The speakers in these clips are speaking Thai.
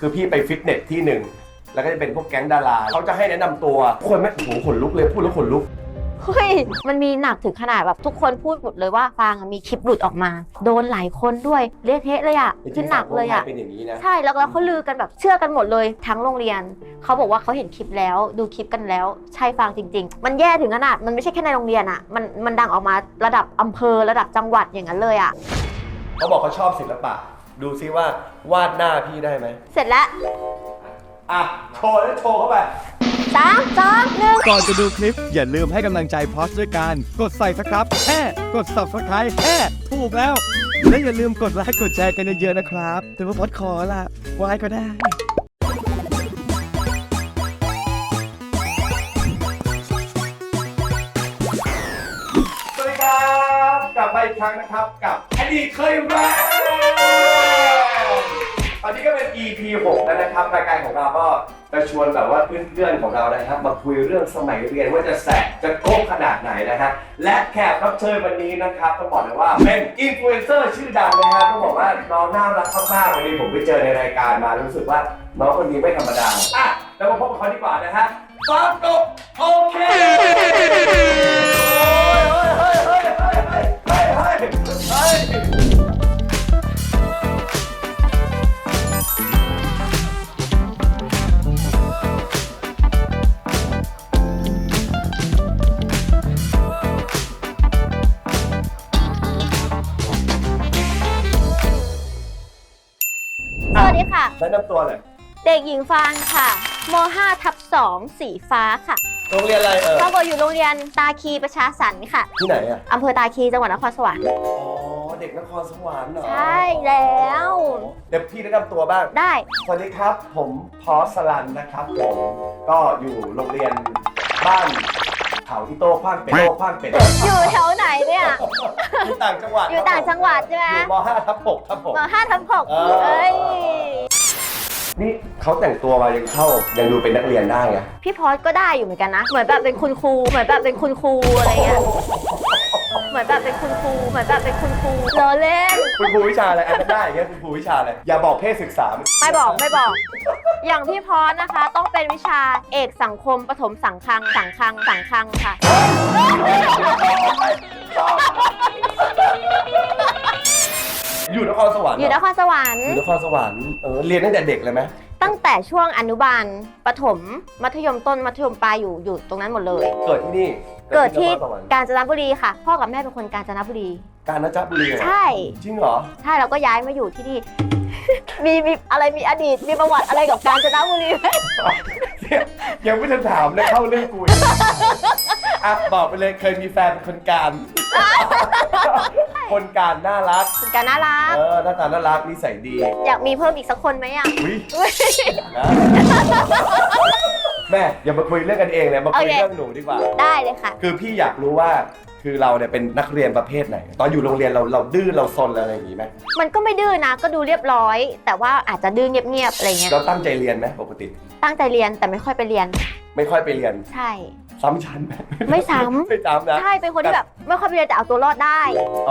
คือพี่ไปฟิตเนสที่หนึ่งแล้วก็จะเป็นพวกแก๊งดาราเขาจะให้แนะนำตัวคนไม่โอ้โหขนลุกเลยพูดแล้วขนลุก เฮ้ย มันมีหนักถึงขนาดแบบทุกคนพูดหมดเลยว่าฟางอะมีคลิปหลุดออกมา โดนหลายคนด้วยเละเทะเลยอะจริคืองหนักเลยอะ สังคมไทเป็นอย่างนี้นะ ใช่แล้วแล้วเขาลือกันแบบเชื่อกันหมดเลยทั้งโรงเรียน เขาบอกว่าเขาเห็นคลิปแล้ว ดูคลิปกันแล้ว ใช่ฟางจริง ๆ มันแย่ถึงขนาดมันไม่ใช่แค่ในโรงเรียนอะมันมันดังออกมาระดับอำเภอระดับจังหวัดอย่างนั้นเลยอะเขาบอกเขาชอบศิลปะ ดูซิว่าวาดหน้าพี่ได้ไหมเสร็จแล้วอะโชว์แล้วโชว์เข้าไป สามสองหนึ่งก่อนจะดูคลิป อย่าลืมให้กำลังใจพอสด้วยการ กดใส่สครับแค่กด subscribe แค่ถูกแล้ว และอย่าลืมกดไลค์กดแชร์กันเยอะๆนะครับ แต่ว่าพอสขอละไว้ก็ได้ สวัสดีครับ กลับมาอีกครั้งนะครับกับอดีตเคยแรก ตอนนี้ก็เป็น EP 6แล้วนะครับรายการของเราก็จะชวนแบบว่าเพื่อนๆของเรานะครับ มาคุยเรื่องสมัยเรียนว่าจะแสบจะโก้ขนาดไหนนะฮะและแขกรับเชิญวันนี้นะครับต้องบอกเลยว่าเป็นอินฟลูเอนเซอร์ชื่อดังนะฮะต้องบอกว่าน้องน่ารักมากๆวันนี้ผมไปเจอในรายการมารู้สึกว่าน้องคนนี้ไม่ธรรมดาอะแล้วมาพบกับเขาดีกว่านะฮะฟาโกะโอเคเฮ้ยเฮ้ยเฮ้ยเฮ้ยเฮ้ยเฮ้ย ตัวเลย เด็กหญิงฟางค่ะม5ทับ2สีฟ้าค่ะโรงเรียนอะไรเออเขาบอกอยู่โรงเรียนตาคีประชาสรรค์ค่ะที่ไหนอะ อำเภอตาคีจังหวัดนครสวรรค์ อ๋อ เด็กนครสวรรค์เหรอใช่แล้ว เดี๋ยวพี่แนะนำตัวบ้าง ได้ สวัสดีครับ ผมพอสลันนะครับผมก็อยู่โรงเรียนบ้านเขาที่โต้ขว้างเป็ดโต้ขว้างเป็ดอยู่แถวไหนเนี่ย อยู่ต่างจังหวัดอยู่ต่างจังหวัดใช่ไหมอยู่ม 5 ทับ6ครับผมมห้าทับหกเออเอ้ย นี่เขาแต่งตัวมายังเข้ายังดูเป็นนักเรียนได้ไงพี่พอสก็ได้อยู่เหมือนกันนะ เหมือนแบบเป็นคุณครู เหมือนแบบเป็นคุณครูอะไรเงี้ย เหมือนแบบเป็นคุณครู เหมือนแบบเป็นคุณครูเลอเล่น คุณครูวิชาอะไรอันนั้นได้อย่างเงี้ยคุณครูวิชาอะไรอย่าบอกเพศศึกษาไม่บอกไม่บอก อย่างพี่พอสนะคะ ต้องเป็นวิชาเอกสังคมปฐมสังคังสังคังสังคังค่ะ อยู่นครสวรรค์อยู่นเหรครสวรรค์ อยู่นครสวรรค์เออเรียนตั้งแต่เด็กเลยไหมตั้งแต่ช่วงอนุบาลประถม มัธยมต้นมัธยมปลายอยู่อยู่ตรงนั้นหมดเลย เกิดที่นี่เกิดที่นครสวรรค์กาญจนบุรีค่ะ พ่อกับแม่เป็นคนกาญจนบุรี กาญจนบุรีเหรอใช่ จริงเหรอ ใช่เราก็ย้ายมาอยู่ที่นี่ มีมีอะไรมีอดีตมีประวัติอะไรกับกาญจนบุรีไหมเนี่ยยังไม่ทันถามเลยเข้าเรื่องกูอีก อะบอกไปเลยเคยมีแฟนเป็นคนการ คนการน่ารัก คุณการน่ารัก เออหน้าตาน่ารักนิสัยดีอยากมีเพิ่มอีกสักคนไหมอะอุ้ยอุ๊ย นะแม่อย่ามาคุยเรื่องกันเองเลยมาคุยโอเค เรื่องหนูดีกว่า ได้เลยค่ะ คือพี่อยากรู้ว่าคือเราเนี่ยเป็นนักเรียนประเภทไหน ตอนอยู่โรงเรียนเราเราดื้อเราซนอะไรอย่างงี้ไหมมันก็ไม่ดื้อนะ ก็ดูเรียบร้อย แต่ว่าอาจจะดื้อเงียบๆอะไรเงี้ย เราตั้งใจเรียนไหมปกติ ตั้งใจเรียนแต่ไม่ค่อยไปเรียน ไม่ค่อยไปเรียน ใช่ ซ้ำชั้นไหมไม่ซ้ำ ไม่ซ้ำนะ ใช่ เป็นคนที่แบบ ไม่ค่อยไปเรียนแต่เอาตัวรอดได้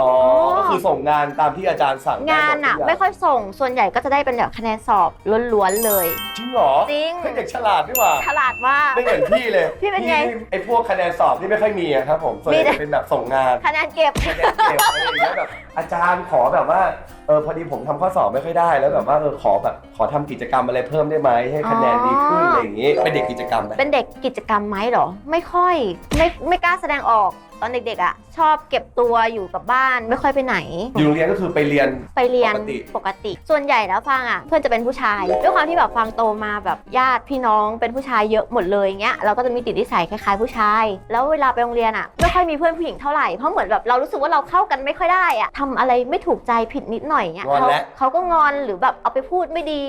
อ๋อ ก็คือส่งงานตามที่อาจารย์สั่งงานอะด้หดทุกย่ไม่ค่อยส่งส่วนใหญ่ก็จะได้เป็นแบบคะแนนสอบล้วนๆเลย จริงเหรอจริงเฮ้ยเด็กฉลาดนี่หว่าฉลาดมาก ไม่เหมือนพี่เลยพี่เป็นไงไอ้พวกคะแนนสอบที่ไม่ค่อยมีอะครับผมส่วนใหมีญ่แต่จะเป็นแบบส่งงานคะแนนเก็บ คะแนนเก็บอะไรอย่างเงี้ยแบบอาจารย์ขอแบบว่าเออพอดีผมทำข้อสอบไม่ค่อยได้แล้วแบบว่าเออขอแบบขอทำกิจกรรมอะไรเพิ่มได้ไหมให้คะแนนดีขึ้นอ๋อออะไรอย่างงี้เป็นเด็กกิจกรรมไหมเป็นเด็กกิจกรรมไหมเหรอ ไม่ค่อยไม่ไม่กล้าแสดงออก ตอนเด็กๆอะชอบเก็บตัวอยู่กับบ้านไม่ค่อยไปไหน อยู่โรงเรียนก็คือไปเรียน ไปเรียนปกติ ปกติ ส่วนใหญ่แล้วฟังอะ เพื่อนจะเป็นผู้ชายด้วยความที่แบบฟังโตมาแบบญาติพี่น้องเป็นผู้ชายเยอะหมดเลยเงี้ยเราก็จะมีติดนิสัยคล้ายๆผู้ชาย แล้วเวลาไปโรงเรียนอะไม่ค่อยมีเพื่อนผู้หญิงเท่าไหร่เพราะเหมือนแบบเรารู้สึกว่าเราเข้ากันไม่ค่อยได้อะทำอะไรไม่ถูกใจผิดนิดหน่อยเงี้ยงอนเขาแล้ว เขาก็งอนหรือแบบเอาไปพูดไม่ดี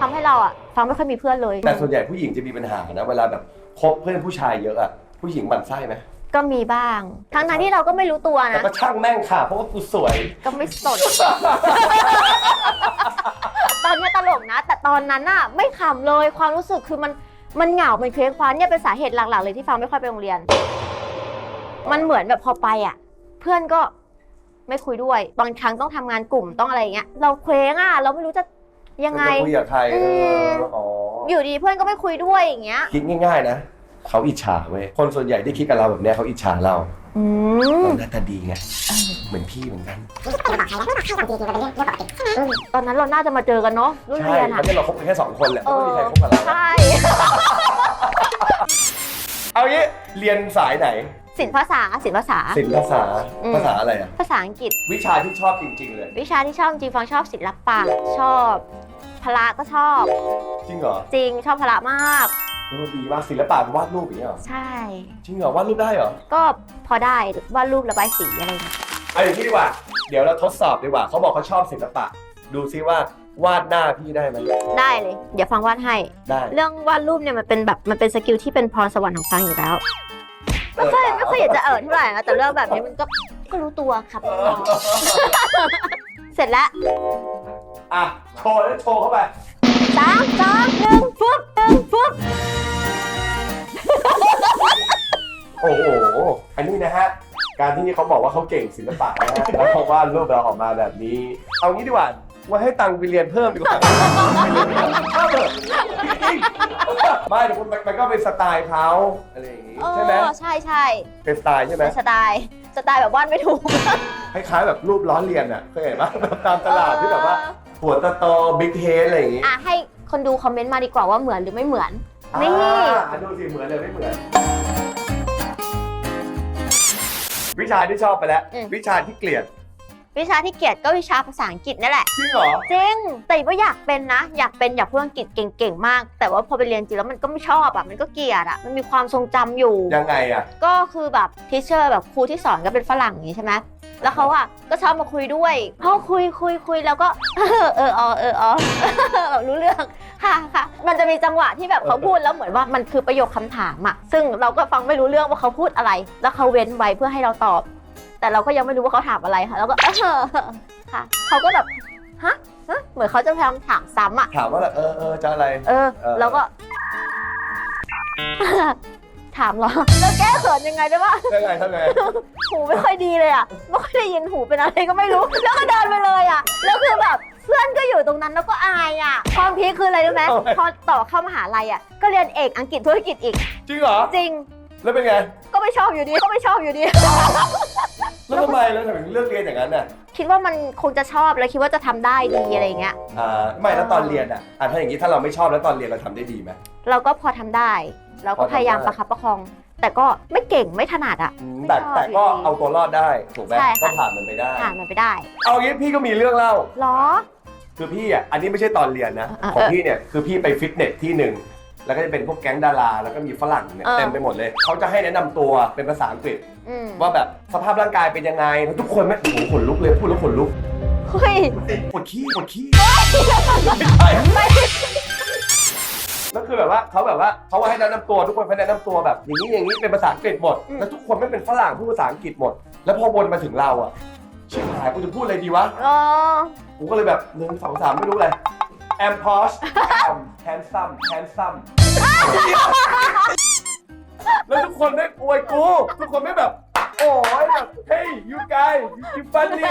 ทำให้เราอะฟังไม่ค่อยมีเพื่อนเลย แต่ส่วนใหญ่ผู้หญิงจะมีปัญหานะ เวลาแบบคบเพื่อนผู้ชายเยอะอะผู้หญิงหมั่นไส้ไหม ก็มีบ้าง ทั้งนั้นที่เราก็ไม่รู้ตัวแต่นะ ก็ช่างแม่งค่ะ เพราะว่ากูสวย ก็ไม่สนตอนเนี้ยตลกนะ แต่ตอนนั้นน่ะไม่ขำเลยความรู้สึกคือมันมันเหงามันเคว้งคว้างเนี่ยเป็นสาเหตุหลักๆเลยที่ฟังไม่ค่อยไปโรงเรียน มันเหมือนแบบพอไปอะ เพื่อนก็ไม่คุยด้วย บางครั้งต้องทำงานกลุ่มต้องอะไรอย่างเงี้ยเราเคว้งอะเราไม่รู้จะยังไง จะคุยกับใครเอออ๋ออยู่ดีเพื่อนก็ไม่คุยด้วยอย่างเงี้ย คิดง่ายๆนะ เขาอิจฉาเว้ยคนส่วนใหญ่ที่คิดกับเราแบบเนี้ยเขาอิจฉาเราอืมเราหน้าตาดีไงเหมือนพี่เหมือนกันตอนนั้นเราน่าจะมาเจอกันเนาะรุ่นใช่เรียนเพอะราะฉะนั้นเราคบกันแค่สองคนแหละเอไม่อมีใครคบกับเราใช่เอางี้เรียนสายไหนศิลปภาษาศิลปภาษา ศิลปภาษาอืม ภาษาอะไรอะภาษาอังกฤษ วิชาที่ชอบจริง ๆ เลย วิชาที่ชอบจริงฟังชอบศิลปะชอบ พละก็ชอบ จริงเหรอจริงชอบพละมากเออดีมากศิลปะวาดรูปอย่างเงี้ยเหรอใช่ จริงเหรอวาดรูปได้เหรอก็พอได้วาดรูประบายสีอะไรอย่างเงี้ยเอาอย่างนี้ดีกว่า เดี๋ยวเราทดสอบดีกว่า เขาบอกเขาชอบศิลปะ ดูซิว่าวาดหน้าพี่ได้ไหมได้เลย เดี๋ยวฟังวาดให้ ได้เรื่องวาดรูปเนี่ยมันเป็นแบบมันเป็นสกิลที่เป็นพรสวรรค์ของฟังอยู่แล้วไม่ค่อยไม่ค่อยอยากจะเอิดเท่าไหร่นะแต่เรื่องแบบนี้มันก็ก็รู้ตัวครับเอน้อองเสร็จแล้ว อะ โชว์แล้วโชว์เข้าไปสามสองหนึ่งฟึบหนึ่งฟึบโอ้โห อันนี้นะฮะ การที่เขาบอกว่าเขาเก่งศิลปะนะฮะแล้วเขาวาดรูปเราออกมาแบบนี้ เอางี้ดีกว่าว่าให้ตังค์ไปเรียนเพิ่มดีกว่าเพิ่มเถอะจริงๆไม่เดี๋ยวคุณมันมันก็เป็นสไตล์เขาอะไรอย่างงี้เอใช่ไหมอใช่ใช่เป็นสไตล์ใช่ไหมเป็นสไตล์สไตล์แบบวาดไม่ถูก คล้ายๆแบบรูปล้อเลียนอะเคยเห็นปะแบบตามตลาดที่แบบว่า หัวโตๆบิ๊กเฮดอะไรอย่างงี้อะให้คนดูคอมเมนต์มาดีกว่าว่าเหมือนหรือไม่เหมือนนี่อ่าดูสิเหมือนเลยไม่เหมือน วิชาที่ชอบไปแล้ว วิชาที่เกลียด วิชาที่เกลียดก็วิชาภาษาอังกฤษนั่นแหละ จริงเหรอ จริง แต่ว่าอยากเป็นนะ อยากเป็นอยากพูดอังกฤษเก่งๆ มาก แต่ว่าพอไปเรียนจริงแล้วมันก็ไม่ชอบอะ มันก็เกลียดอะ มันมีความทรงจำอยู่ ยังไงอะ ก็คือแบบทิเชอร์แบบครูที่สอนก็เป็นฝรั่งอย่างนี้ใช่ไหม แล้วเขาอะก็ชอบมาคุยด้วยพอคุยคุยคุยแล้วก็ เออเอออ๋อเอออ๋อแบบรู้เรื่องค่ะค่ะมันจะมีจังหวะที่แบบเขาพูดแล้วเหมือนว่ามันคือประโยคคำถามอะซึ่งเราก็ฟังไม่รู้เรื่องว่าเขาพูดอะไร แล้วเขาเว้นไว้เพื่อให้เราตอบ แต่เราก็ยังไม่รู้ว่าเขาถามอะไรค่ะ แล้วก็เออค่ะเขาก็แบบฮะฮะเหมือนเขาจะพยายามถามซ้ำอะถามว่าแบบเออเออจะอะไร เออเออแล้วก็ ถามเหรอ แล้วแก้เขินยังไงได้ปะเท่าไงเท่าไงหูไม่ค่อยดีเลยอะ ไม่ค่อยได้ยินหูเป็นอะไรก็ไม่รู้ แล้วก็เดินไปเลยอะ แล้วคือแบบเพื่อนก็อยู่ตรงนั้นแล้วก็อายอะ ความพีคคืออะไรรู้ไหมทำไมพอต่อเข้ามหาลัยอะ ก็เรียนเอกอังกฤษธุรกิจอีก จริงเหรอ จริง แล้วเป็นไง ก็ไม่ชอบอยู่ดี ก็ไม่ชอบอยู่ดี แล้วทำไมแล้วถึงเลือกเรียนอย่างนั้นน่ะ คิดว่ามันคงจะชอบแล้วคิดว่าจะทำได้ดีอะไรอย่างเงี้ย อ่า ไม่แล้วตอนเรียนอะอะถ้าอย่างนี้ถ้าเราไม่ชอบแล้วตอนเรียนเราทำได้ดีไหมเราก็พอทำได้ เราก็พยายามประคับประคอง แต่ก็ไม่เก่งไม่ถนัดอะ อืมแต่ไม่ชอบแต่ก็อยู่ดีเอาตัวรอดได้ถูกไหมใช่ก็ค่ะผ่านมันไปได้ ผ่านมันไปได้เอางี้พี่ก็มีเรื่องเล่า เหรอ คือพี่อะ อันนี้ไม่ใช่ตอนเรียนนะ อะของเออพี่เนี่ย คือพี่ไปฟิตเนสที่หนึ่ง แล้วก็จะเป็นพวกแก๊งดารา แล้วก็มีฝรั่งเนี่ยเออ เต็มไปหมดเลย เขาจะให้แนะนำตัวเป็นภาษาอังกฤษ อืมว่าแบบสภาพร่างกายเป็นยังไงแล้วทุกคนไม่โอ้โหขนลุกเลยพูดแล้วขนลุกเฮ้ยปวดขี้ปวดขี้ไม่ใช่ แล้วคือแบบว่าเขาแบบว่าเขาให้แนะนำตัวทุกคนเขาแนะนำตัวแบบอย่างนี้อย่างนี้เป็นภาษาอังกฤษหมดอืมแล้วทุกคนไม่เป็นฝรั่งพูดภาษาอังกฤษหมด แล้วพอวนมาถึงเราอะชิบหายกูจะพูดอะไรดีวะอ๋อกูก็เลยแบบหนึ่งสองสามไม่รู้เลย am posh am handsome handsome แล้วทุกคนไม่อวยกู ทุกคนไม่แบบโอ้ยแบบ hey you guys you you funny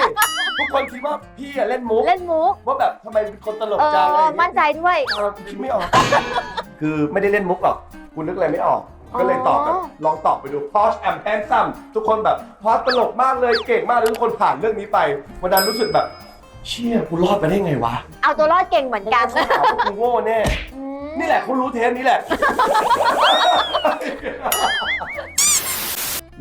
ทุกคนคิดว่าพี่อะเล่นมุกเล่นมุกว่าแบบทำไมเป็นคนตลกเอจังอะไรออย่างมั่เงี้นยใจด้วย เออคิดไม่ออก คือไม่ได้เล่นมุกหรอกกูนึกอะไรไม่ออก ก็เลยตอบแบบลองตอบไปดู posh am handsome ทุกคนแบบพอตลกมากเลยเก่งมากเลยทุกคนผ่านเรื่องนี้ไปวันนั้นรู้สึกแบบ เชี่ยกูรอดมาได้ไงวะเอาตัวรอดเก่งเหมือนกันเขาถามว่ากูโง่แน่ อืมนี่แหละคุณรู้เทปนี้แหละ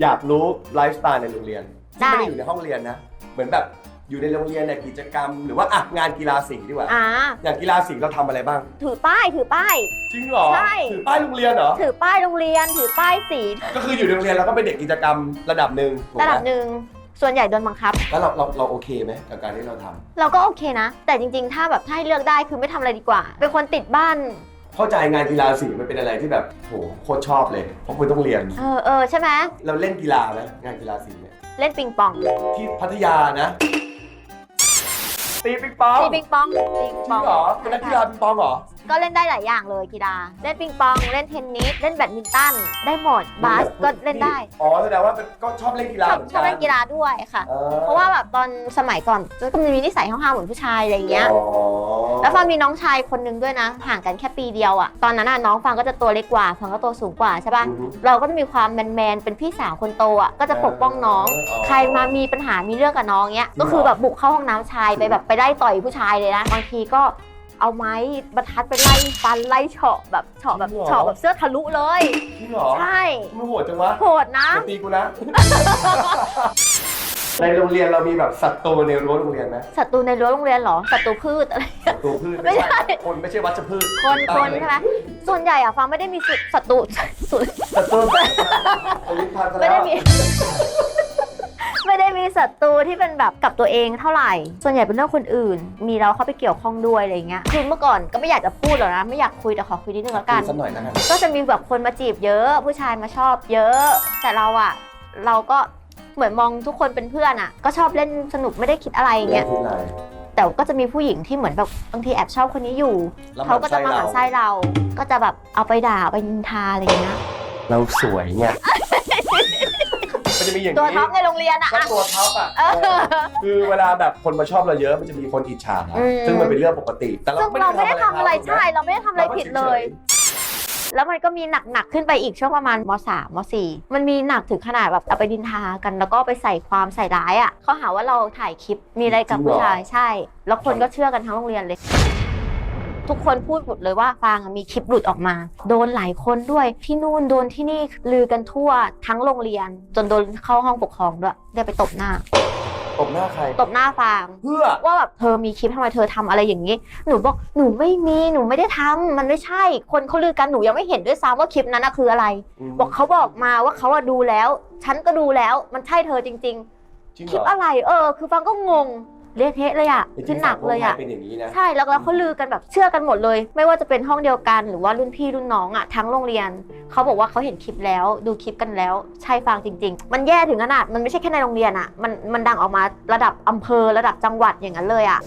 อยากรู้ไลฟ์สไตล์ในโรงเรียนที่ไม่ได้อยู่ในห้องเรียนนะ เหมือนแบบอยู่ในโรงเรียนเนี่ยกิจกรรม หรือว่าอะงานกีฬาสีดีกว่า อ่า อย่างกีฬาสีเราทำอะไรบ้าง ถือป้ายถือป้าย จริงเหรอ ใช่ ถือป้ายโรงเรียนเหรอ ถือป้ายโรงเรียน ถือป้ายสีก็คืออยู่ในโรงเรียนเราก็เป็นเด็กกิจกรรมระดับหนึ่งถูกระไหมดับหนึ่งส่วนใหญ่โดนบังคับ แล้วเราเราเราโอเคไหมกับการที่เราทำ เราก็โอเคนะ แต่จริงๆ ถ้าแบบถ้าให้เลือกได้คือไม่ทำอะไรดีกว่า เป็นคนติดบ้าน เข้าใจงานกีฬาสีมันเป็นอะไรที่แบบโหโคตรชอบเลย เพราะคุณต้องเรียน เออเออใช่ไหมเราเล่นกีฬาไหมงานกีฬาสีเนี่ยเล่นปิงปองที่พัทยานะ ตีปิงปองตีปิงปองตีปิงจปริองงเหรอเป็นนักกีฬาปิงปองเหรอ ก็เล่นได้หลายอย่างเลยกีฬา เล่นปิงปอง เล่นเทนนิส เล่นแบดมินตัน ได้หมดบาสก็เล่นได้ อ๋อแสดงว่าเป็นก็ชอบเล่นกีฬาชอบหมืนชอบเล่นกีฬาด้วยค่ะอ๋อเพราะว่าแบบตอนสมัยก่อนก็มีนิสัยห้าวๆเหมือนผู้ชายอะไรอย่างเงี้ย อ๋อแล้วฟังมีน้องชายคนนึงด้วยนะ ห่างกันแค่ปีเดียวอะตอนนั้นน่ะน้องฟังก็จะตัวเล็กกว่าฟังก็ตัวสูงกว่าใช่ปะอือฮึ เราก็จะมีความแมนๆ เป็นพี่สาวคนโตอะก็จะปกป้องน้อง อ๋อใครมามีปัญหามีเรื่องกับน้องเงี้ย ก็คือแบบบุกเข้าห้องน้ำชายไปแบบไปไล่ต่อยผู้ชายเลยนะ บางทีก็ เอาไม้บรรทัดไปไล่ฟันไล่เฉาะแบบเฉาะแบบเฉาะแบบเสื้อทะลุเลย จริงเหรอใช่มึงโหดจังวะโหดนะจะตีกูนะ ในโรงเรียนเรามีแบบสัตว์ตัวในรั้วโรงเรียนไหมศัตรูในรั้วโรงเรียนเหรอศัตรูพืชอะไร สัตว์ตัวพืชไม่ใช่ คนไม่ใช่วัชพืชคนคนใช่ไหมส่วนใหญ่อะฟังไม่ได้มีสุศัตรูสุสัตว์ตัวอันนี้พันธุ์ไม่แล้วได้มี ไม่ได้มีศัตรูที่เป็นแบบกับตัวเองเท่าไหร่ ส่วนใหญ่เป็นเรื่องคนอื่น มีเราเข้าไปเกี่ยวข้องด้วยอะไรเงี้ยคือเมื่อก่อนก็ไม่อยากจะพูดหรอกนะ ไม่อยากคุยแต่ขอคุยนิดนึงแล้วกัน สักหน่อยนะฮะก็จะมีแบบคนมาจีบเยอะ ผู้ชายมาชอบเยอะ แต่เราอะเราก็เหมือนมองทุกคนเป็นเพื่อนอะก็ชอบเล่นสนุกไม่ได้คิดอะไรอย่างเงี้ยพูดอะไรแต่ก็จะมีผู้หญิงที่เหมือนแบบบางทีแอบชอบคนนี้อยู่ แล้วเขาก็จะมาหมั่นไส้เราเราก็จะแบบเอาไปด่าเอาไปนินทาอะไรอย่างเงี้ย เราสวยไงมัน จะมีอย่างตัวนี้ท็อปในโรงเรียนอะก็อะ ตัวท็อปอะเออเออคือเวลาแบบคนมาชอบเราเยอะมันจะมีคนอิจฉาอืม ซึ่งมันเป็นเรื่องปกติ แต่เราซึ่งเราไม่ได้ทำอะไรเขาใช่เราไม่ได้ทำอะไรผิดเลย แล้วมันก็มีหนักๆขึ้นไปอีกช่วงประมาณมสามมสี่มันมีหนักถึงขนาดแบบเอาไปดินทากัน แล้วก็ไปใส่ความใส่ร้ายอะเขาหาว่าเราถ่ายคลิปมีอะไรกับผู้ชายใช่ แล้วคนก็เชื่อกันทั้งโรงเรียนเลย ทุกคนพูดหมดเลยว่าฟางอะมีคลิปหลุดออกมา โดนหลายคนด้วยที่นู่นโดนที่นี่ลือกันทั่วทั้งโรงเรียน จนโดนเข้าห้องปกครองด้วยได้ไปตบหน้า ตบหน้าใคร ตบหน้าฟาง เพื่อ ว่าแบบเธอมีคลิปทำไมเธอทำอะไรอย่างนี้ หนูบอกหนูไม่มีหนูไม่ได้ทำมันไม่ใช่ คนเขาลือกันหนูยังไม่เห็นด้วยซ้ำว่าคลิปนั้นนะคืออะไร บอกเขาบอกมาว่าเขาอะดูแล้ว ฉันก็ดูแล้วมันใช่เธอจริงจริงๆเหคลิปรออะไรเออ คือฟังก็งง เละเทะเลยอะจริงๆขึ้นหนักเลยอะสังคมไทเป็นอย่างนี้นะ ใช่แล้วแล้วเขาลือกันแบบเชื่อกันหมดเลย ไม่ว่าจะเป็นห้องเดียวกันหรือว่ารุ่นพี่รุ่นน้องอะทั้งโรงเรียนเขาบอกว่าเขาเห็นคลิปแล้ว ดูคลิปกันแล้วใช่ฟังจริง ๆ มันแย่ถึงขนาดมันไม่ใช่แค่ในโรงเรียนอะมันมันดังออกมาระดับอำเภอระดับจังหวัดอย่างนั้นเลยอะ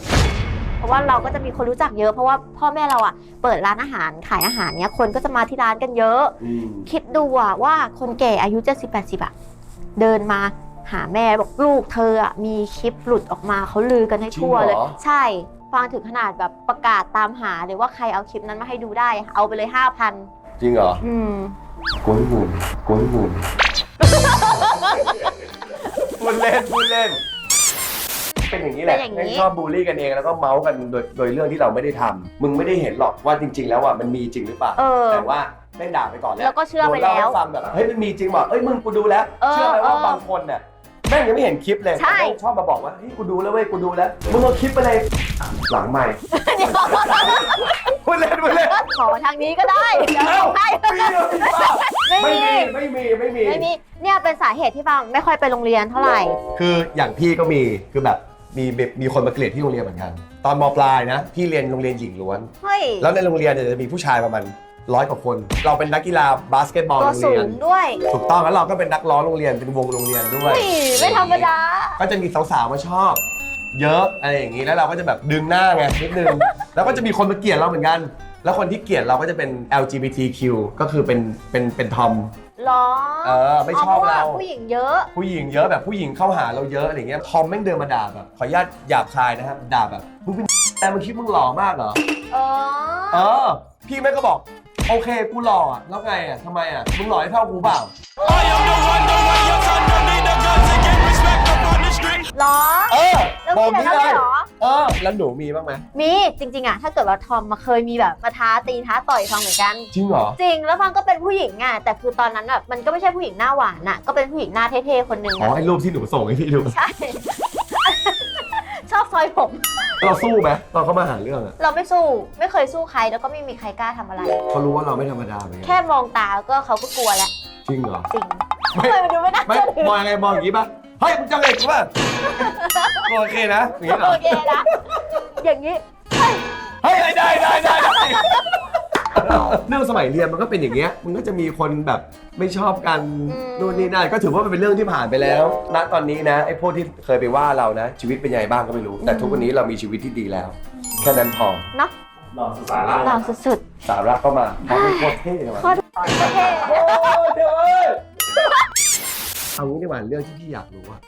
เพราะว่าเราก็จะมีคนรู้จักเยอะเพราะว่าพ่อแม่เราอะเปิดร้านอาหารขายอาหารเนี้ยคนก็จะมาที่ร้านกันเยอะ อืมคิดดูอะว่าคนแก่อายุ 70 80อะเดินมา หาแม่บอกลูกเธออะมีคลิปหลุดออกมาเขาลือกันให้ทั่วเลยใช่ฟังถึงขนาดแบบประกาศตามหาเลยว่าใครเอาคลิปนั้นมาให้ดูได้ เอาไปเลย5,000จริงเหรออืมกวนหูกวนหูพูดเล่นพูดเล่น เป็นอย่างนี้แหละเป็นอย่างนี้ แม่งชอบบูลลี่กันเองแล้วก็เมาส์กันโดยโดยเรื่องที่เราไม่ได้ทำมึงไม่ได้เห็นหรอกว่าจริง ๆ แล้วอะมันมีจริงหรือเปล่า เออ แต่ว่าแม่งด่าไปก่อนแล้วแล้วก็เชื่อไปโดนแล้เล่าวให้ฟังแบบเฮ้ยมันมีจริงว่ะเอ้ยมึงกูดูแล้ว เออเชื่อไหมว่าเออ บางคนเนี่ยแม่งยังไม่เห็นคลิปเลยใช่ แต่แม่งชอบมาบอกว่าเฮ้ยกูดูแล้วเว้ยกูดูแล้วมึงเอาคลิปไปเลยหลังใหม่พูดเล่นพูดเล่นขอทางนี้ก็ได้เดี๋ยวเอ้าให้มีเหรอมีป่ะไม่ไม่มีมีไม่มีไม่มี ไม่มีเนี่ยเป็นสาเหตุที่ฟังไม่ค่อยไปโรงเรียนเท่าไหร่ คืออย่างพี่ก็มีคือแบบมีแบบมีคนมาเกลียดที่โรงเรียนเหมือนกัน ตอนมปลายนะพี่เรียนโรงเรียนหญิงล้วน เฮ้ย แล้วในโรงเรียนเนี่ยจะมีผู้ชายประมาณ ร้อยกว่าคน เราเป็นนักกีฬาบาสเกตบอลตัวโรงสูเรียน งด้วยถูกต้องแล้วเราก็เป็นนักร้องโรงเรียนเป็นวงโรงเรียนด้วยเฮ้ยไม่ธรรมดา ก็จะมีสาวๆมาชอบ เยอะอะไรอย่างนี้แล้วเราก็จะแบบดึงหน้าไงนิดนึง แล้วก็จะมีคนมาเกลียดเราเหมือนกัน แล้วคนที่เกลียดเราก็จะเป็น LGBTQ ก็คือเป็นเป็นเป็นทอม หรอเออไม่ชอบพะว่เราผู้หญิงเยอะ ผู้หญิงเยอะแบบผู้หญิงเข้าหาเราเยอะอะไรเงี้ยทอมแม่งเดินมาด่าแบบขออนุญาตหยาบคายนะครับด่าแบบมึงเป็นแต่มึงคิดมึงหล่อมากเหรอ เอเอออ พี่แม่งก็บอก โอเค กูหล่ออะแล้วไงอะทำไมอะ มึงหล่อให้เท่ากูเปล่า I am the one, the way your son don't need a gun to get respect up on the street. หรอ เออแล้วบอกมีนี้อะไรเลยเหรอ เออ แล้วหนูมีบ้างไหมมีจริงๆอะถ้าเกิดว่าทอมมาเคยมีแบบมาท้าตีท้าต่อยฟังเหมือนกัน จริงเหรอ จริงแล้วฟังก็เป็นผู้หญิงอะแต่คือตอนนั้นแบบมันก็ไม่ใช่ผู้หญิงหน้าหวานอะก็เป็นผู้หญิงหน้าเท่ๆคนหนึ่งอ๋อ อะไอ้รูปที่หนูส่งให้พี่ดู ใช่ ชอบซอยผม เราสู้ไหมตอนเขามาหาเรื่องอะเราไม่สู้ไม่เคยสู้ใครแล้วก็ไม่มีใครกล้าทำอะไร เขารู้ว่าเราไม่ธรรมดาเหมือนกัแค่มองตาก็เขาก็กลัวแล้วจริงเหรอ จริงไม่เคยมาดูไม่น่าไม่เชื่อถือมองยังไงมองอย่างนี้ป่ะเฮ้ยมึงจังเอกกูป่ะโอเคนะอย่างนี้เหรอโอเคนะอย่างนี้ เฮ้ยได้ได้ได้ได้ เรื่องสมัยเรียนมันก็เป็นอย่างเงี้ย มันก็จะมีคนแบบไม่ชอบกันอืมนู่นนี่นั่นก็ถือว่ามันเป็นเรื่องที่ผ่านไปแล้ว ณ ตอนนี้นะไอ้พวกที่เคยไปว่าเรานะ ชีวิตเป็นยังไงบ้างก็ไม่รู้ แต่ทุกวันนี้เรามีชีวิตที่ดีแล้ว แค่นั้นพอ เนาะหล่อสุดสาระหล่อสุดสาระก็มาเขาเป็นโคตรเท่เลยๆว่ะโคตรเท่โอ้เดี๋ยวเอ้ยเอางี้ดีกว่าเรื่องที่พี่อยากรู้อะ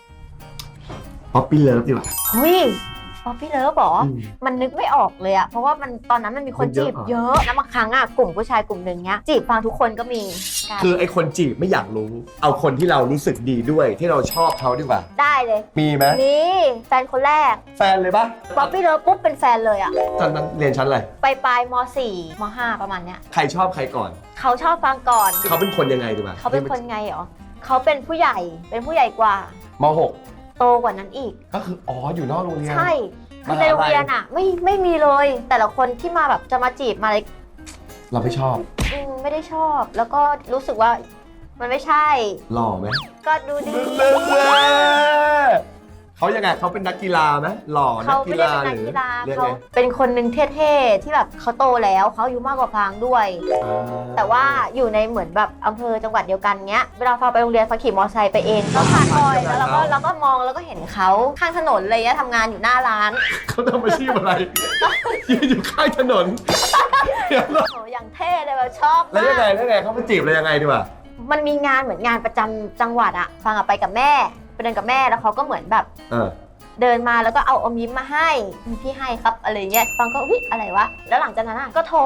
ป๊อปปี้เลิฟดีกว่าเฮ้ย ป๊อปปี้เลิฟหรออืมมันนึกไม่ออกเลยอะเพราะว่ามันตอนนั้นมันมีคนมันเยอะจีบเหรอเยอะ แล้วบางครั้งอะกลุ่มผู้ชายกลุ่มหนึ่งเนี้ยจีบฟังทุกคนก็มีการคือไอคนจีบไม่อยากรู้ เอาคนที่เรารู้สึกดีด้วยที่เราชอบเขาดีกว่า ได้เลย มีไหมนี่แฟนคนแรก แฟนเลยปะป๊อปปี้เลิฟปุ๊บเป็นแฟนเลยอะตอนนั้นเรียนชั้นอะไรไปปลายม .4 ม .5 ประมาณเนี้ย ใครชอบใครก่อน เขาชอบฟังก่อน เขาเป็นคนยังไงดีกว่าเขาเป็นคนไงเหรอเขาเป็นผู้ใหญ่เป็นผู้ใหญ่กว่ามหก โตกว่านั้นอีก ก็คืออ๋ออยู่นอกโรงเรียน ใช่คือมหาลัยในโรงเรียนอะไม่ไม่มีเลย แต่ละคนที่มาแบบจะมาจีบมาอะไรเราไม่ชอบ อืมไม่ได้ชอบ แล้วก็รู้สึกว่ามันไม่ใช่ หล่อไหมก็ดูดี เขายังไงเขาเป็นนักกีฬาไหมหล่อนัเขากไม่กีได้ฬาเป็นนักหรือกีฬาเรียกเขาไงเป็นคนหนึ่งเท่ๆที่แบบเขาโตแล้วเขาอายุมากกว่าฟางด้วย อ่าแต่ว่าอยู่ในเหมือนแบบอำเภอจังหวัดเดียวกันเนี้ย เวลาฟางไปโรงเรียนฟางขี่มอเตอร์ไซค์ไปเองก็ผ่านบ่อยแล้วเราก็เราก็มองแล้วก็เห็นเขาข้างถนนอะไรเงี้ยทำงานอยู่หน้าร้านเขาทำอาชีพอะไรยืนอยู่ข้างถนนเดี๋ยวนะโอ้อย่างเท่เลยแบบชอบแล้วมายังไงกแล้วยังไงเขาไปจีบเรายังไงดีกว่ามันมีงานเหมือนงานประจำจังหวัดอะฟางอะไปกับแม่ ไปเดินกับแม่แล้วเขาก็เหมือนแบบ เออ เดินมาแล้วก็เอาอมยิ้มมาให้พี่ให้ครับอะไรเงี้ยฟางก็วิอะไรวะแล้วหลังจากนั้นอะก็โทร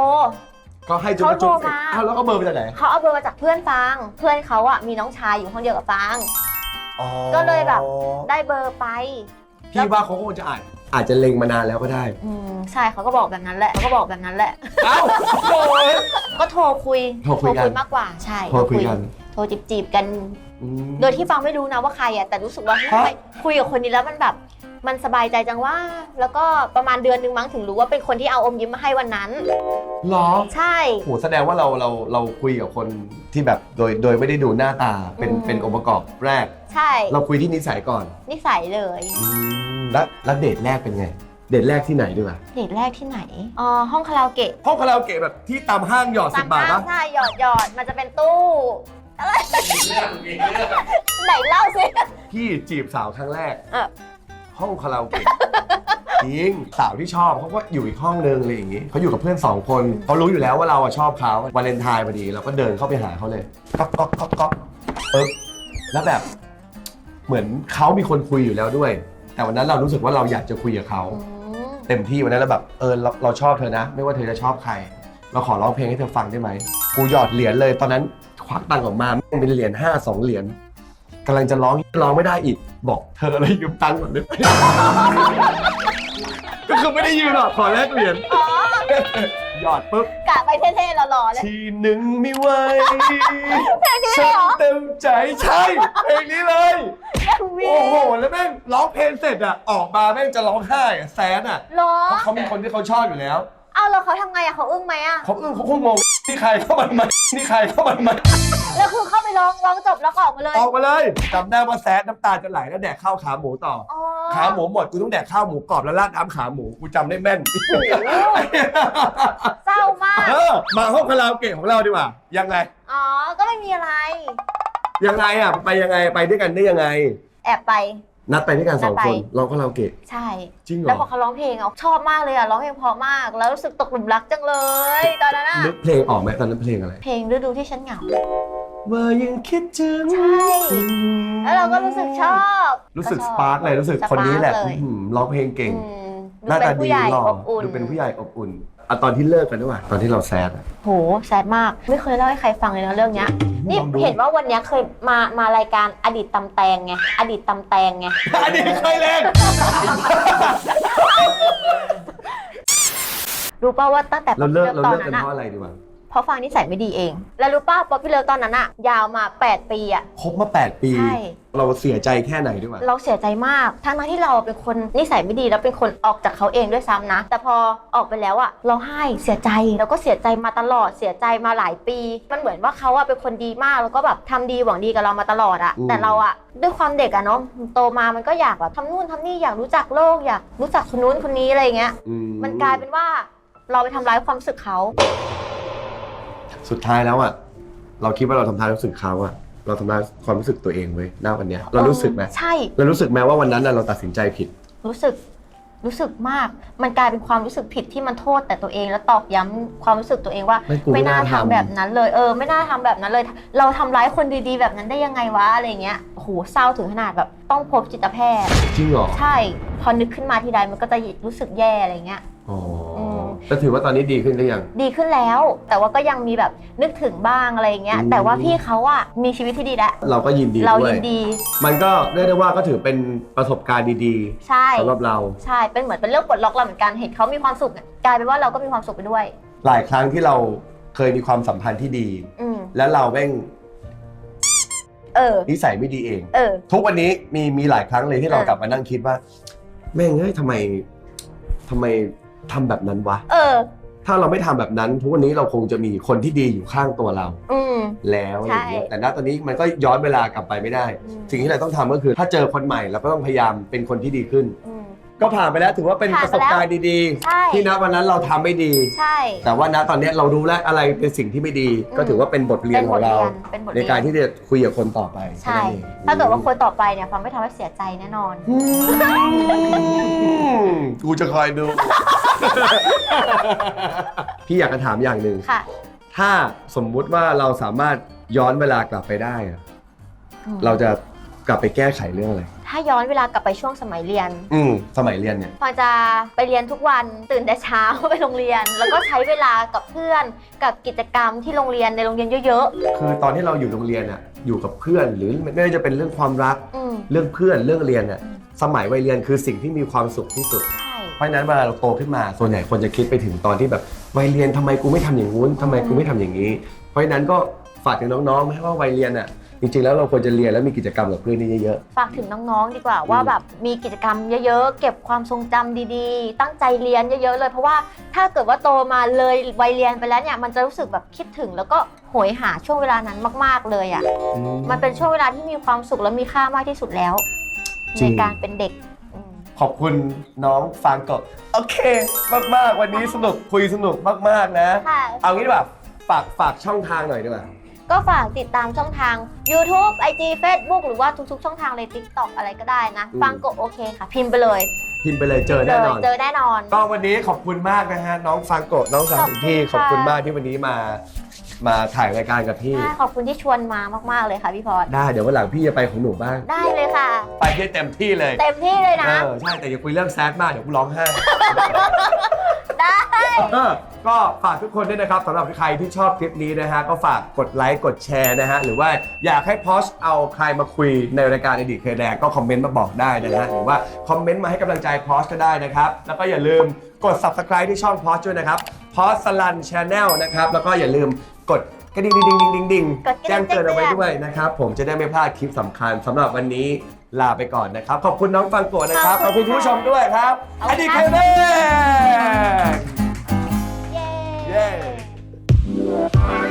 ก็ให้จุ๊บเขาโทรจุ๊บเสร็จมา อ้าวแล้วก็เบอร์ไปจากไหนเขาเอาเบอร์มาจากเพื่อนฟางเพื่อนเขาอะมีน้องชายอยู่ห้องเดียวกับฟางอ๋อก็เลยแบบ ได้เบอร์ไป พี่ว่าเขาคงจะอาจอาจจะเล็งมานานแล้วก็ได้ อืมใช่เขาก็บอกแบบนั้นแหละเขาก็บอกแบบนั้นแหละ เอ้าโอ้ย ก็โทรคุยโทรคุยกัน มากกว่าใช่โทรคุยกัน โทรจีบจีบๆกันอืม โดยที่ฟังไม่รู้นะว่าใครอะแต่รู้สึกว่าเฮ้ยฮะทำไมคุยกับคนนี้แล้วมันแบบ มันสบายใจจังว่า แล้วก็ประมาณเดือนหนึงมั้งถึงรู้ว่าเป็นคนที่เอาอมยิ้มมาให้วันนั้นเหรอใช่ โหแสดงว่าเราเราเราคุยกับคนที่แบบโดยโดยไม่ได้ดูหน้าตาเป็นอืม เป็นองค์ประกอบแรก ใช่เราคุยที่นิสัยก่อนนิสัยเลยอืมแล้วแล้วเดทแรกเป็นไง เดทแรกที่ไหนดีกว่าเดทแรกที่ไหนอ๋อห้องคาราโอเกะห้องคาราโอเกะแบบที่ตามห้างหยอดสิตามบบาทห้างปะใช่หยอดหยอดมันจะเป็นตู้ อะไรไหนเล่าสิพี่จีบสาวครั้งแรกเออห้องคาราโอเกะ จริงสาวที่ชอบเขาก็อยู่อีกห้องนึงอะไรอย่างงี้เขาอยู่กับเพื่อนสองคนเขารู้อยู่แล้วว่าเราอะชอบเขาวาเลนไทน์พอดีเราก็เดินเข้าไปหาเขาเลยก๊อกก๊อกก๊อกก๊อกปึ๊บแล้วแบบ เหมือนเขามีคนคุยอยู่แล้วด้วย แต่วันนั้นเรารู้สึกว่าเราอยากจะคุยกับเขา อืมเต็มที่วันนั้นเราแบบเออเราเราชอบเธอนะ ไม่ว่าเธอจะชอบใคร เราขอร้องเพลงให้เธอฟังได้ไหมกูหยอดเหรียญเลยตอนนั้น ควักตังค์ออกมาแม่งเป็นเหรียญห้าสองเหรียญกำลังจะร้องร้องไม่ได้อีก บอกเธออะไรยืมตังค์ก่อนได้ไหม ก็คือไม่ได้ยืมหรอกขอแลกเหรียญอ๋อหยอดปุ๊บ กะไปเท่ๆหล่อๆเลย ทีหนึ่งไม่ไหวเพลงนี้ฉัเลยเหรอเต็มใจใช่เพลงนี้เลยยังมีโอ้โห แล้วแม่งร้องเพลงเสร็จอะออกมาแม่งจะร้องไห้อะแซนอะเหรอ เพราะเขามีคนที่เขาชอบอยู่แล้ว เอาแล้วเขาทำไงอะเขาอึ้งไหมอะเขาเออเขาคงงงนี่ใครเข้ามาไหมนี่ใครเข้ามาไหมแล้วคือเข้าไปร้องร้องจบแล้วก็ออกมาเลยออกมาเลยจำได้ว่าแซดน้ำตาจะไหลแล้วแดกข้าวขาหมูต่ออ๋ออขาหมูหมดกูต้องแดกข้าวหมูกรอบแล้วราดน้ำขาหมูกูจำได้แม่น เศร้ามากเออมาห้องคาราโอเกะของเราดีกว่ายังไง อ๋อก็ไม่มีอะไร ยังไงอะไปยังไงไปด้วยกันได้ยังไง แอบไป นัดไปด้วยกันสองนัดคไปนร้องคาราโอเกะใช่ จริงเหรแล้วอพอเขาร้องเพลงอะชอบมากเลยอะร้องเพลงเพราะมาก แล้วรู้สึกตกหลุมรักจังเลย ตอนนั้นอะนึกเพลงออกไหมตอนนั้นเพลงอะไร เพลงฤดูที่ฉันเหงาว่ายังคิดถึงใช่ แล้วเราก็รู้สึกชอบ รู้สึกชสอบปาร์กเลยรู้สึกคนนี้แหละสปาร์คเลยอื้อหือร้องเพลงเก่งอืมหดูน้าเป็ตานผู้ดีใหญ่หล่ออบอุ่นดูเป็นผู้ใหญ่อบอุ่น อะตอนที่เลิกกันด้วยว่ะตอนที่เราแซดอะ โหแซดมาก ไม่เคยเล่าให้ใครฟังเลยนะเรื่องเนี้ย นี่ลองดู เห็นว่าวันเนี้ยเคยมามารายการอดีตตำแตงไงอดีตตำแตงไงอันนี้เคยเล่นรู้ป่าว่าตั้งแต่เราเลิกป๊เราอปเลิกปี้กันตอนเพนั้นราะอะอะไรดีกว่า เพราะฟังนิสัยไม่ดีเอง แล้วรู้ป่าป๊อปปี้เลิฟตอนนั้นอะยาวมา 8 ปีอะ คบมา 8 ปี ใช่ เราเสียใจแค่ไหนดีกว่าเราเสียใจมาก ทั้งนั้นที่เราเป็นคนนิสัยไม่ดีแล้วเป็นคนออกจากเขาเองด้วยซ้ำนะ แต่พอออกไปแล้วอะเราให้เสียใจแล้วก็เสียใจมาตลอดเสียใจมาหลายปี มันเหมือนว่าเขาอะเป็นคนดีมากแล้วก็แบบทำดีหวังดีกับเรามาตลอดอะอืมแต่เราอะด้วยความเด็กอะเนาะโตมามันก็อยากแบบทำนู่นทำนี่อยากรู้จักโลกอยากรู้จักคนนู้นคนนี้อะไรเงี้ย อืมันกลายเป็นว่าเราไปทำร้ายความรู้สึกเขา สุดท้ายแล้วอะเราคิดว่าเราทำร้ายความรู้สึกเขาอะเราทำร้ายความรู้สึกตัวเองเว้ยหน้าวันเนี้ยเรารู้สึกไหมใช่ เรารู้สึกไหมว่าวันนั้นน่ะเราตัดสินใจผิด รู้สึกรู้สึกมาก มันกลายเป็นความรู้สึกผิดที่มันโทษแต่ตัวเองแล้วตอกย้ำความรู้สึกตัวเองว่าไม่กูไม่น่าไม่น่าทำทำแบบนั้นเลย เออ ไม่น่าทำแบบนั้นเลย เราทำร้ายคนดีๆ แบบนั้นได้ยังไงวะอะไรเงี้ยโอ้โหเศร้าถึงขนาดแบบต้องพบจิตแพทย์ จริงเหรอใช่ พอนึกขึ้นมาทีใดมันก็จะรู้สึกแย่อะไรเงี้ย อ๋ออม แต่ถือว่าตอนนี้ดีขึ้นหรือยัง ดีขึ้นแล้ว แต่ว่าก็ยังมีแบบนึกถึงบ้างอะไรเงี้ย อืม แต่ว่าพี่เขาอะมีชีวิตที่ดีแล้ว เราก็ยินดีเราด้วยิยนดี มันก็เรียกได้ว่าก็ถือเป็นประสบการณ์ดีใช่ ๆสำหรับเรา ใช่ เป็นเหมือนเป็นเรื่องปลดล็อกเราเหมือนกัน เห็นเขามีความสุขเนี่ยกลายเป็นว่าเราก็มีความสุขไปด้วย หลายครั้งที่เราเคยมีความสัมพันธ์ที่ดี อืม แล้วเราแม่งเออ นิสัยไม่ดีเอง เออ ทุกวันนี้มีมีหลายครั้งเลยที่เราเออกลับมานั่งคิดว่า แม่งเฮ้ยทำไมทำไม ทำแบบนั้นวะ เออ ถ้าเราไม่ทำแบบนั้น ทุกวันนี้เราคงจะมีคนที่ดีอยู่ข้างตัวเรา อืม แล้วอะไรอย่างเงี้ยใช่แต่ณตอนนี้มันก็ย้อนเวลากลับไปไม่ได้ อืม สิ่งที่เราต้องทำก็คือ ถ้าเจอคนใหม่เราก็ต้องพยายามเป็นคนที่ดีขึ้น อืม ก็ผ่านไปแล้วถือว่าเป็นผ่านประสบการณ์ดีใช่ ๆ ที่ณวันนั้นเราทำไม่ดี ใช่ แต่ว่าณตอนนี้เรารู้แล้วอะไรเป็นสิ่งที่ไม่ดี อืมก็ถือว่าเป็นบทเรียเป็นนขบองทเราเรียนเป็นบทในเรียน การที่จะคุยกับคนต่อไปใช่ แค่นั้นองถ้าเกิดว่าคนต่อไปเนี่ยฟังไม่ทำให้เสียใจแน่นอน อืมกูจะคอยดู พี่อยากจะถามอย่างหนึ่งค่ะ ถ้าสมมุติว่าเราสามารถย้อนเวลากลับไปได้อะอืม เราจะกลับไปแก้ไขเรื่องอะไร ถ้าย้อนเวลากลับไปช่วงสมัยเรียน อืมสมัยเรียนเนี่ย พอจะไปเรียนทุกวันตื่นแต่เช้า ไปโรงเรียน แล้วก็ใช้เวลากับเพื่อนกับกิจกรรมที่โรงเรียนในโรงเรียนเยอะ คือตอนที่เราอยู่โรงเรียนอะอยู่กับเพื่อนหรือไม่ว่าจะเป็นเรื่องความรัก ๆ อืมเรื่องเพื่อนเรื่องเรียนอะอืมสมัยวัยเรียนคือสิ่งที่มีความสุขที่สุด ใช่ เพราะฉะนั้นเวลาเราโตขึ้นมาส่วนใหญ่คนจะคิดไปถึงตอนที่แบบวัยเรียนทำไมกูไม่ทำอย่างงู้นทำไมกูไม่ทำอย่างนี้ เพราะฉะนั้นก็ฝากถึงน้องๆไหมว่าวัยเรียนอะ จริงๆ แล้วเราควรจะเรียนแล้วมีกิจกรรมกับเพื่อนนี่เยอะ ฝากถึงน้องๆ ดีกว่าว่าแบบมีกิจกรรมเยอะๆ เก็บความทรงจำดีๆ ตั้งใจเรียนเยอะๆ เลย เพราะว่าถ้าเกิดว่าโตมาเลยวัยเรียนไปแล้วเนี่ยมันจะรู้สึกแบบคิดถึง แล้วก็โหยหาช่วงเวลานั้นมากๆเลยอะๆมันเป็นช่วงเวลาที่มีความสุขและมีค่ามากที่สุดแล้ว จริในง การเป็นเด็กอืม ขอบคุณน้องฟางกบโอเค มากๆ วันนี้สนุกคุยสนุกมากๆนะ ค่ะ เอางี้ดีกว่าฝากฝากช่องทางหน่อยดีกว่า ก็ฝากติดตามช่องทาง YouTube IG Facebook หรือว่าทุกๆ ช่องทางเลย TikTok อะไรก็ได้นะ อืม ฟังกบโอเคค่ะ พิมพ์ไปเลยพิมพ์ไปเลยเจอแน่นอน เจอแน่นอน ก็วันนี้ขอบคุณมากนะฮะ น้องฟางโกะน้องสาวของพี่ขขออบบคุคุณณค่ะมากที่วันนี้มา มาถ่ายรายการกับพี่ใช่ขอบคุณที่ชวนมามาก ๆ เลยค่ะพี่พรได้เดี๋ยววันหลังพี่จะไปของหนูบ้าง ได้เลยค่ะ ไปที่เต็มที่เลย เต็มที่เลยนะ เออใช่แต่อย่าคุยเรื่องแซดมากเดี๋ยวกูร้องไห้ ได้ เออก็ฝากทุกคนด้วยนะครับสำหรับใครที่ชอบคลิปนี้นะฮะก็ฝากกดไลค์กดแชร์นะฮะหรือว่าอยากให้พอสเอาใครมาคุยในรายการอดีตเคยแดงก็คอมเมนต์มาบอกได้นะฮะหรือว่าคอมเมนต์มาให้กำลังใจพอสก็ได้นะครับแล้วก็อย่าลืมกด subscribe ที่ช่องพอสด้วยนะครับพอสสลันชาแนลนะครับแล้วก็อย่าลืม กดกระดิ่งดิ่งดิ่งดิ่งดิ่งกดกระดิ่งแจ้งเตือนเอาไว้แจ้งเตือน ด้วยนะครับ ผมจะได้ไม่พลาดคลิปสำคัญสำหรับวันนี้ลาไปก่อนนะครับ ขอบคุณน้องฟังโกะนะครับ ขอบคุณคุณผู้ชมด้วยครับอดีตเคยแดงเย้ เย้